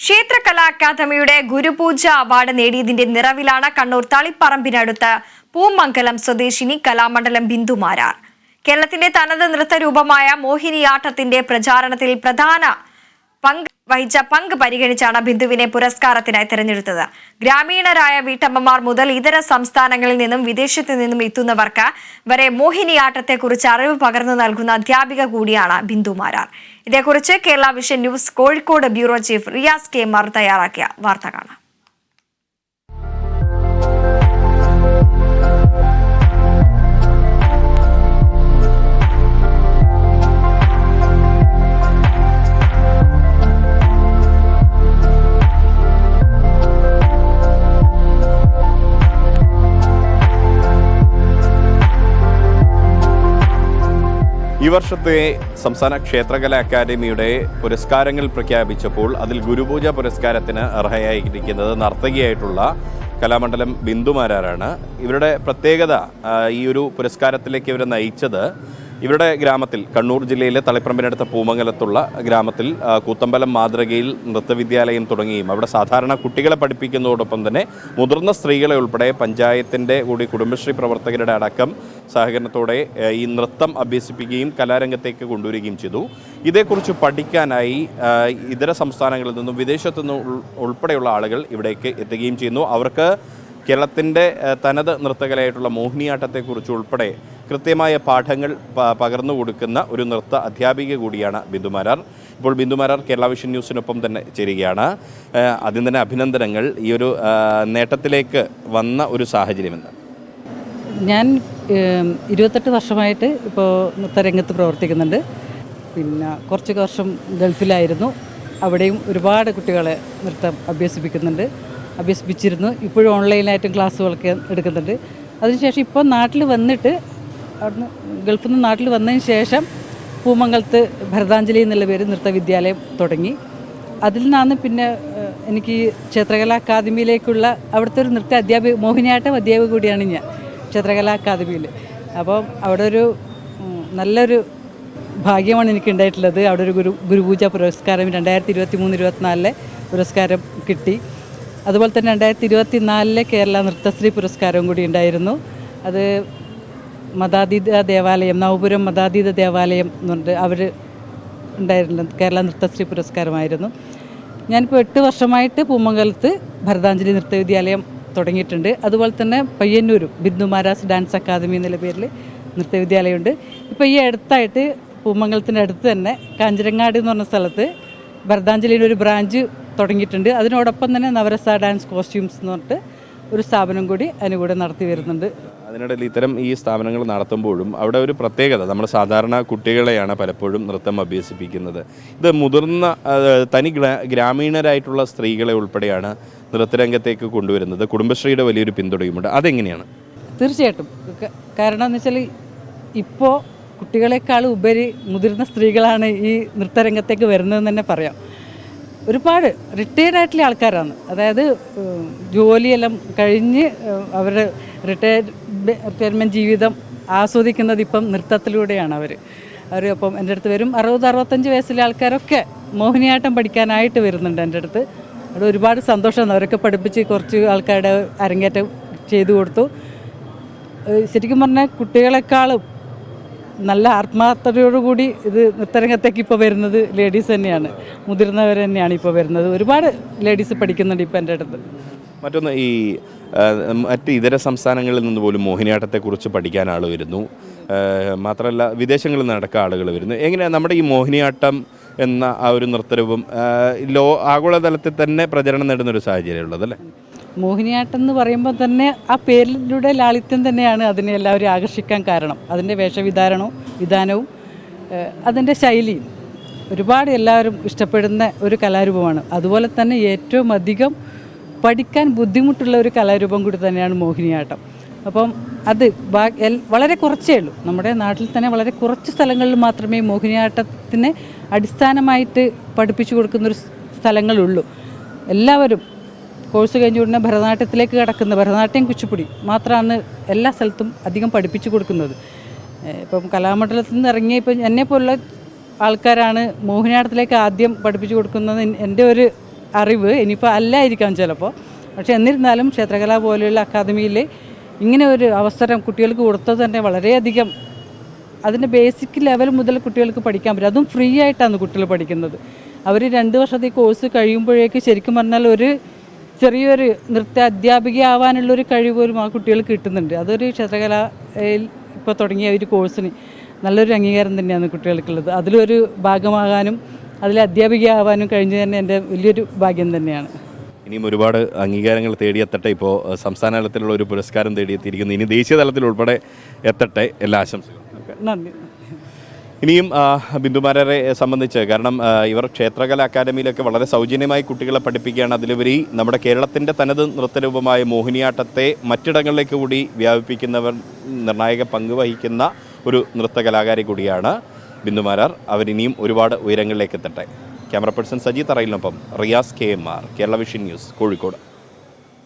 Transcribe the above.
ക്ഷേത്ര കലാ അക്കാദമിയുടെ ഗുരുപൂജ അവാർഡ് നേടിയതിന്റെ നിറവിലാണ് കണ്ണൂർ തളിപ്പറമ്പിനടുത്ത് പൂമംഗലം സ്വദേശിനി കലാമണ്ഡലം ബിന്ദുമാരാർ. കേരളത്തിന്റെ തനത് നൃത്തരൂപമായ മോഹിനിയാട്ടത്തിന്റെ പ്രചാരണത്തിൽ പ്രധാന പങ്ക് വഹിച്ച പങ്ക് പരിഗണിച്ചാണ് ബിന്ദുവിനെ പുരസ്കാരത്തിനായി തിരഞ്ഞെടുത്തത്. ഗ്രാമീണരായ വീട്ടമ്മമാർ മുതൽ ഇതര സംസ്ഥാനങ്ങളിൽ നിന്നും വിദേശത്തു നിന്നും എത്തുന്നവർക്ക് വരെ മോഹിനിയാട്ടത്തെക്കുറിച്ച് അറിവ് പകർന്നു നൽകുന്ന അധ്യാപിക കൂടിയാണ് ബിന്ദുമാരാർ. ഇതേക്കുറിച്ച് Kerala vision news Kozhikode bureau chief Riyas K Mar തയ്യാറാക്കിയ വാർത്ത കാണാം. ഈ വർഷത്തെ സംസ്ഥാന ക്ഷേത്രകല അക്കാദമിയുടെ പുരസ്കാരങ്ങൾ പ്രഖ്യാപിച്ചപ്പോൾ അതിൽ ഗുരുപൂജ പുരസ്കാരത്തിന് അർഹയായിരിക്കുന്നത് നർത്തകിയായിട്ടുള്ള കലാമണ്ഡലം ബിന്ദുമാരാരാണ്. ഇവരുടെ പ്രത്യേകത ഈ ഒരു പുരസ്കാരത്തിലേക്ക് ഇവരെ നയിച്ചത് ഇവരുടെ ഗ്രാമത്തിൽ കണ്ണൂർ ജില്ലയിലെ തളിപ്പറമ്പിനടുത്ത പൂമംഗലത്തുള്ള ഗ്രാമത്തിൽ കൂത്തമ്പലം മാതൃകയിൽ നൃത്തവിദ്യാലയം തുടങ്ങിയും അവിടെ സാധാരണ കുട്ടികളെ പഠിപ്പിക്കുന്നതോടൊപ്പം തന്നെ മുതിർന്ന സ്ത്രീകളെ ഉൾപ്പെടെ പഞ്ചായത്തിന്റെ കൂടി കുടുംബശ്രീ പ്രവർത്തകരുടെ അടക്കം സഹകരണത്തോടെ ഈ നൃത്തം അഭ്യസിപ്പിക്കുകയും കലാരംഗത്തേക്ക് കൊണ്ടുവരികയും ചെയ്തു. ഇതേക്കുറിച്ച് പഠിക്കാനായി ഇതര സംസ്ഥാനങ്ങളിൽ നിന്നും വിദേശത്തു നിന്നും ഉൾപ്പെടെയുള്ള ആളുകൾ ഇവിടേക്ക് എത്തുകയും ചെയ്യുന്നു. അവർക്ക് കേരളത്തിന്റെ തനത് നൃത്തകലയായിട്ടുള്ള മോഹിനിയാട്ടത്തെക്കുറിച്ച് ഉൾപ്പെടെ കൃത്യമായ പാഠങ്ങൾ പകർന്നു കൊടുക്കുന്ന ഒരു നൃത്ത അധ്യാപിക കൂടിയാണ് ബിന്ദുമാരാർ ഇപ്പോൾ ബിന്ദുമാരാർ കേരള വിഷൻ ന്യൂസിനൊപ്പം തന്നെ ചേരുകയാണ്. ആദ്യം തന്നെ അഭിനന്ദനങ്ങൾ ഈ ഒരു നേട്ടത്തിലേക്ക് വന്ന ഒരു സാഹചര്യമെന്ന് ഞാൻ ഇരുപത്തെട്ട് വർഷമായിട്ട് ഇപ്പോൾ നൃത്തരംഗത്ത് പ്രവർത്തിക്കുന്നുണ്ട്. പിന്നെ കുറച്ച് വർഷം ഗൾഫിലായിരുന്നു. അവിടെയും ഒരുപാട് കുട്ടികളെ നൃത്തം അഭ്യസിപ്പിക്കുന്നുണ്ട്. അഭ്യസിപ്പിച്ചിരുന്നു. ഇപ്പോഴും ഓൺലൈനായിട്ടും ക്ലാസ്സുകളൊക്കെ എടുക്കുന്നുണ്ട്. അതിനുശേഷം ഇപ്പോൾ നാട്ടിൽ വന്നിട്ട് അവിടുന്ന് ഗൾഫിൽ നിന്ന് നാട്ടിൽ വന്നതിന് ശേഷം പൂമംഗലത്ത് ഭരതാഞ്ജലി എന്നുള്ള പേര് നൃത്തവിദ്യാലയം തുടങ്ങി. അതിൽ നിന്നാണ് പിന്നെ എനിക്ക് ഈ ക്ഷേത്രകലാ അക്കാദമിയിലേക്കുള്ള അവിടുത്തെ ഒരു നൃത്ത അധ്യാപിക മോഹിനിയാട്ടം അധ്യാപിക കൂടിയാണ് ഞാൻ ക്ഷേത്രകലാ അക്കാദമിയിൽ. അപ്പം അവിടെ ഒരു നല്ലൊരു ഭാഗ്യമാണ് എനിക്ക് ഉണ്ടായിട്ടുള്ളത് അവിടെ ഒരു ഗുരു ഗുരുപൂജ പുരസ്കാരം രണ്ടായിരത്തി ഇരുപത്തി മൂന്ന് ഇരുപത്തിനാലിലെ പുരസ്കാരം കിട്ടി. അതുപോലെ തന്നെ രണ്ടായിരത്തി ഇരുപത്തി നാലിലെ കേരള നൃത്തശ്രീ പുരസ്കാരവും കൂടി ഉണ്ടായിരുന്നു. അത് മതാതീത ദേവാലയം നവപുരം മതാതീത ദേവാലയം എന്ന് പറഞ്ഞിട്ട് അവർ ഉണ്ടായിരുന്നു കേരള നൃത്തശ്രീ പുരസ്കാരമായിരുന്നു. ഞാനിപ്പോൾ എട്ട് വർഷമായിട്ട് പൂമംഗലത്ത് ഭരതാഞ്ജലി നൃത്തവിദ്യാലയം തുടങ്ങിയിട്ടുണ്ട്. അതുപോലെ തന്നെ പയ്യന്നൂരും ബിന്ദു മാരാസ് ഡാൻസ് അക്കാദമി എന്നുള്ള പേരിൽ നൃത്തവിദ്യാലയമുണ്ട്. ഇപ്പോൾ ഈ അടുത്തായിട്ട് പൂമംഗലത്തിന്റെ അടുത്ത് തന്നെ കാഞ്ചിരങ്ങാടി എന്ന് പറഞ്ഞ സ്ഥലത്ത് ഭരതാഞ്ജലിയുടെ ഒരു ബ്രാഞ്ച് തുടങ്ങിയിട്ടുണ്ട്. അതിനോടൊപ്പം തന്നെ നവരസ ഡാൻസ് കോസ്റ്റ്യൂംസ് എന്ന് പറഞ്ഞിട്ട് ഒരു സ്ഥാപനം കൂടി അതിന് കൂടെ നടത്തി വരുന്നുണ്ട്. അതിനിടയിൽ ഇത്തരം ഈ സ്ഥാപനങ്ങൾ നടത്തുമ്പോഴും അവിടെ ഒരു പ്രത്യേകത നമ്മൾ സാധാരണ കുട്ടികളെയാണ് പലപ്പോഴും നൃത്തം അഭ്യസിപ്പിക്കുന്നത്. ഇത് മുതിർന്ന തനി ഗ്രാ- ഗ്രാമീണരായിട്ടുള്ള സ്ത്രീകളെ ഉൾപ്പെടെയാണ് നൃത്തരംഗത്തേക്ക് കൊണ്ടുവരുന്നത്. കുടുംബശ്രീയുടെ വലിയൊരു പിന്തുണയുമുണ്ട്. അതെങ്ങനെയാണ്? തീർച്ചയായിട്ടും. കാരണം എന്ന് വെച്ചാൽ ഇപ്പോൾ കുട്ടികളെക്കാൾ ഉപരി മുതിർന്ന സ്ത്രീകളാണ് ഈ നൃത്തരംഗത്തേക്ക് വരുന്നതെന്ന് തന്നെ പറയാം. ഒരുപാട് റിട്ടയർഡ് ആയിട്ടുള്ള ആൾക്കാരാണ്. അതായത് ജോലിയെല്ലാം കഴിഞ്ഞ് അവരുടെ റിട്ടയർ റിട്ടയർമെന്റ് ജീവിതം ആസ്വദിക്കുന്നത് ഇപ്പം നൃത്തത്തിലൂടെയാണ് അവർ അവർ അപ്പം എന്റെ അടുത്ത് വരും. അറുപത് അറുപത്തഞ്ച് വയസ്സിലെ ആൾക്കാരൊക്കെ മോഹിനിയാട്ടം പഠിക്കാനായിട്ട് വരുന്നുണ്ട് എന്റെ അടുത്ത്. അവിടെ ഒരുപാട് സന്തോഷമാണ് അവരൊക്കെ പഠിപ്പിച്ച് കുറച്ച് ആൾക്കാരുടെ അരങ്ങേറ്റം ചെയ്തു കൊടുത്തു. ശരിക്കും പറഞ്ഞാൽ കുട്ടികളെക്കാളും നല്ല ആത്മാർത്ഥതയോടുകൂടി ഇത് നൃത്തരംഗത്തേക്ക് ഇപ്പോൾ വരുന്നത് ലേഡീസ് തന്നെയാണ്. മുതിർന്നവർ തന്നെയാണ് ഇപ്പോൾ വരുന്നത്. ഒരുപാട് ലേഡീസ് പഠിക്കുന്നുണ്ട് ഇപ്പോൾ എന്റെ അടുത്ത്. മറ്റൊന്ന് ഈ മറ്റ് ഇതര സംസ്ഥാനങ്ങളിൽ നിന്ന് പോലും മോഹിനിയാട്ടത്തെക്കുറിച്ച് പഠിക്കാൻ ആൾ വരുന്നു. മാത്രമല്ല വിദേശങ്ങളിൽ നിന്നടക്കം ആളുകൾ വരുന്നു. എങ്ങനെയാണ് നമ്മുടെ ഈ മോഹിനിയാട്ടം എന്ന ആ ഒരു നൃത്തരൂപം ലോ ആഗോളതലത്തിൽ തന്നെ പ്രചരണം നേടുന്ന ഒരു സാഹചര്യം ഉള്ളതല്ലേ മോഹിനിയാട്ടം എന്ന് പറയുമ്പോൾ തന്നെ ആ പേരിലൂടെ ലാളിത്യം തന്നെയാണ് അതിനെ എല്ലാവരും ആകർഷിക്കാൻ കാരണം. അതിന്റെ വേഷവിധാരണവും വിധാനവും അതിന്റെ ശൈലിയും ഒരുപാട് എല്ലാവരും ഇഷ്ടപ്പെടുന്ന ഒരു കലാരൂപമാണ്. അതുപോലെ തന്നെ ഏറ്റവും അധികം പഠിക്കാൻ ബുദ്ധിമുട്ടുള്ള ഒരു കലാരൂപം കൂടി തന്നെയാണ് മോഹിനിയാട്ടം. അപ്പം അത് വളരെ കുറച്ചേ ഉള്ളൂ. നമ്മുടെ നാട്ടിൽ തന്നെ വളരെ കുറച്ച് സ്ഥലങ്ങളിൽ മാത്രമേ മോഹിനിയാട്ടത്തിന് അടിസ്ഥാനമായിട്ട് പഠിപ്പിച്ചു കൊടുക്കുന്നൊരു സ്ഥലങ്ങളുള്ളൂ. എല്ലാവരും കോഴ്സ് കഴിഞ്ഞ ഉടനെ ഭരതനാട്യത്തിലേക്ക് കടക്കുന്ന ഭരതനാട്യം കുച്ചിപ്പുടി മാത്രമാണ് എല്ലാ സ്ഥലത്തും അധികം പഠിപ്പിച്ചു കൊടുക്കുന്നത്. ഇപ്പം കലാമണ്ഡലത്തിൽ നിന്ന് ഇറങ്ങിയ ഇപ്പം എന്നെ പോലുള്ള ആൾക്കാരാണ് മോഹിനിയാട്ടത്തിലേക്ക് ആദ്യം പഠിപ്പിച്ചു കൊടുക്കുന്നത് എന്റെ ഒരു അറിവ് ഇനിയിപ്പോൾ അല്ലായിരിക്കാം ചിലപ്പോൾ പക്ഷെ എന്നിരുന്നാലും ക്ഷേത്രകല പോലെയുള്ള അക്കാദമിയിൽ ഇങ്ങനെ ഒരു അവസരം കുട്ടികൾക്ക് കൊടുത്തത് തന്നെ വളരെയധികം അതിന്റെ ബേസിക് ലെവൽ മുതൽ കുട്ടികൾക്ക് പഠിക്കാൻ പറ്റും. അതും ഫ്രീ ആയിട്ടാണ് കുട്ടികൾ പഠിക്കുന്നത്. അവർ രണ്ട് വർഷത്തെ കോഴ്സ് കഴിയുമ്പോഴേക്ക് ശരിക്കും പറഞ്ഞാൽ ഒരു ചെറിയൊരു നൃത്ത അധ്യാപിക ആവാനുള്ളൊരു കഴിവ് പോലും ആ കുട്ടികൾക്ക് കിട്ടുന്നുണ്ട്. അതൊരു ക്ഷേത്രകലയിൽ ഇപ്പോൾ തുടങ്ങിയ ഒരു കോഴ്സിന് നല്ലൊരു അംഗീകാരം തന്നെയാണ് കുട്ടികൾക്കുള്ളത്. അതിലൊരു ഭാഗമാകാനും അതിൽ അധ്യാപികയാവാനും കഴിഞ്ഞു തന്നെ എന്റെ വലിയൊരു ഭാഗ്യം തന്നെയാണ്. ഇനിയും ഒരുപാട് അംഗീകാരങ്ങൾ തേടിയെത്തട്ടെ ഇപ്പോൾ സംസ്ഥാന തലത്തിലുള്ള ഒരു പുരസ്കാരം തേടിയെത്തിയിരിക്കുന്നു. ഇനി ദേശീയ തലത്തിൽ ഉൾപ്പെടെ എത്തട്ടെ. എല്ലാ ആശംസകളും. നന്ദി. ഇനിയും ബിന്ദുമാരെ സംബന്ധിച്ച് കാരണം ഇവർ ക്ഷേത്രകല അക്കാദമിയിലൊക്കെ വളരെ സൗജന്യമായി കുട്ടികളെ പഠിപ്പിക്കുകയാണ്. അതിലുപരി നമ്മുടെ കേരളത്തിന്റെ തനത് നൃത്തരൂപമായ മോഹിനിയാട്ടത്തെ മറ്റിടങ്ങളിലേക്ക് കൂടി വ്യാപിപ്പിക്കുന്നവർ നിർണായക പങ്ക് വഹിക്കുന്ന ഒരു നൃത്തകലാകാരി കൂടിയാണ്. ബിന്ദുമാരാർ അവരിനിയും ഒരുപാട് ഉയരങ്ങളിലേക്ക് എത്തട്ടെ. Camera person Saji തറയിലിനൊപ്പം Riyas K M R Kerala vision news Kozhikode.